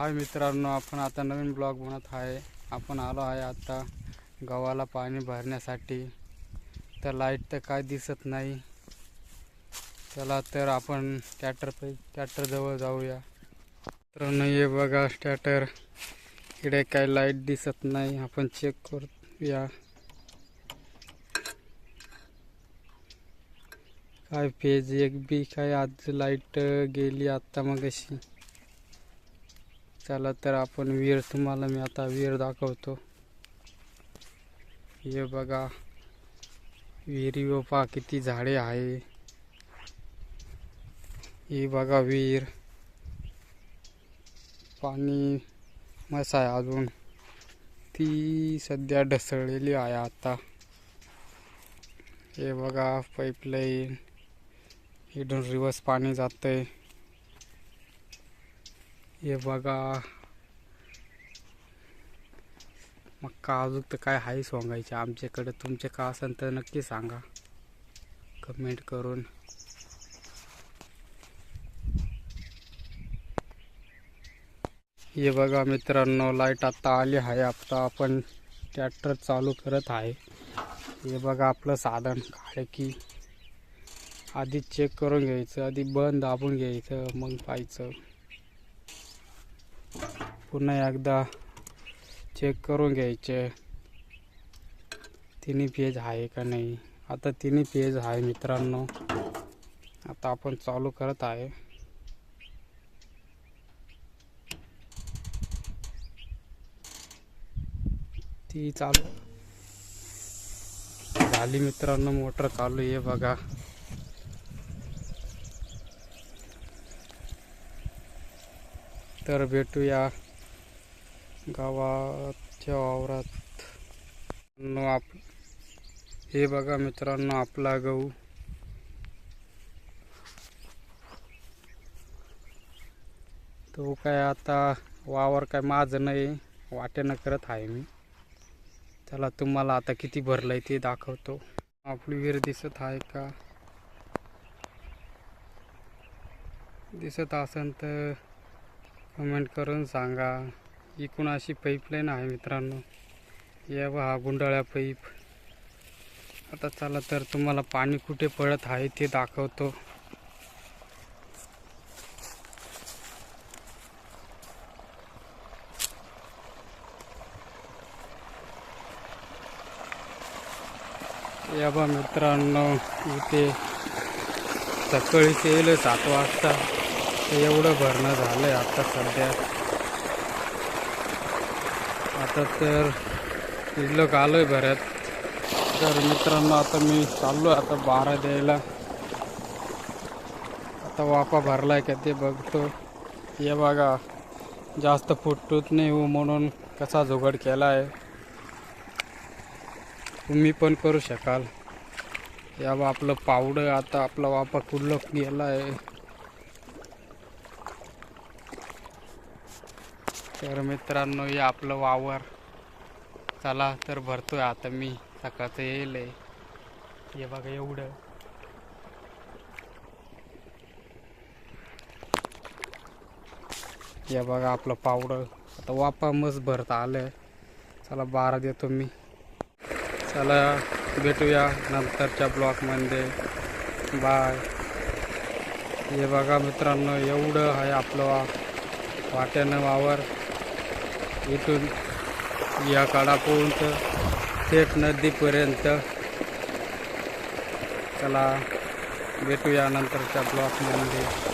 हाय मित्रांनो आपण आता नवीन ब्लॉग बनत आहे. आपण आलो आहे आता गव्हाला पाणी भरण्यासाठी. तर लाइट तर काय दिसत नाही. चला तर आपण टॅटर पै ट्रॅक्टरजवळ जाऊया. मित्रांनो हे बघा टॅटर इकडे काय लाइट दिसत नाही. आपण चेक करूया. काय पेज एक बी काय आज लाइट गेली आत्ता मग अशी चला तर आपण विहीर तुम्हाला मी आता विहीर दाखवतो. हे बघा विहिरी पहा किती झाडे आहे. ही बघा विहीर. पाणी मस आहे अजून. ती सध्या ढसळलेली आहे आता. हे बघा पाईपलाईन इथून रिवर्स पाणी जातं आहे हे बघा. मग का अजून तर काय आहे सांगायचे आमच्याकडे. तुमचे का असेल तर नक्की सांगा. कमेंट करून. हे बघा मित्रांनो लाइट आता आली आहे. आता आपण ट्रॅक्टर चालू करत आहे. हे बघा आपलं साधन काय की आधी चेक करून घ्यायचं आधी बंद दाबून घ्यायचं मग पाहायचं. पुन्हा एकदा चेक करून घ्यायचे. तिन्ही पेज आहे का नाही? आता तिन्ही पेज आहे मित्रांनो. आता आपण चालू करत आहे. ती चालू झाली मित्रांनो मोटर चालू आहे बघा. तर भेटूया गावाच्या वावरात. नो आप हे बघा मित्रांनो आपला गहू. तो काय आता वावर काय माझं नाही वाट्यानं करत आहे मी. त्याला तुम्हाला आता किती भरलंय ते दाखवतो. आपली विहीर दिसत आहे का? दिसत असेल तर कमेंट करून सांगा. इकून अशी पाईपलाईन आहे मित्रांनो. या हा गुंडाळ्या पाईप आता चला तर तुम्हाला पाणी कुठे पडत आहे ते दाखवतो. या बा मित्रांनो इथे सकाळी येईल सात वाजता. एवढं भरणं झालं आहे आता सध्या. आता तर शिल्लक आहे बऱ्यात. तर मित्रांनो आता मी चाललो आहे आता बारा द्यायला. आता वापा आहे का ते बघतो. हे बघा जास्त फुटतूत नाही हो म्हणून कसा जुगाड केला आहे तुम्ही पण करू शकाल. या बा आपलं पावडं आता आपला वापा कुल्लक गेला आहे तर मित्रांनो हे आपलं वावर. चला तर भरतोय आता मी. सकाळचं येईल आहे. हे बघा एवढं. या बघा आपलं पावडं. आता वापा मस्त भरता आलं. चला बारा देतो मी. चला भेटूया नंतरच्या ब्लॉकमध्ये बाय. हे बघा मित्रांनो एवढं आहे आपलं वा वाट्यानं वावर. इथून या काळापर्यंत थेट नदीपर्यंत चला भेटूया नंतरच्या ब्लॉकमध्ये.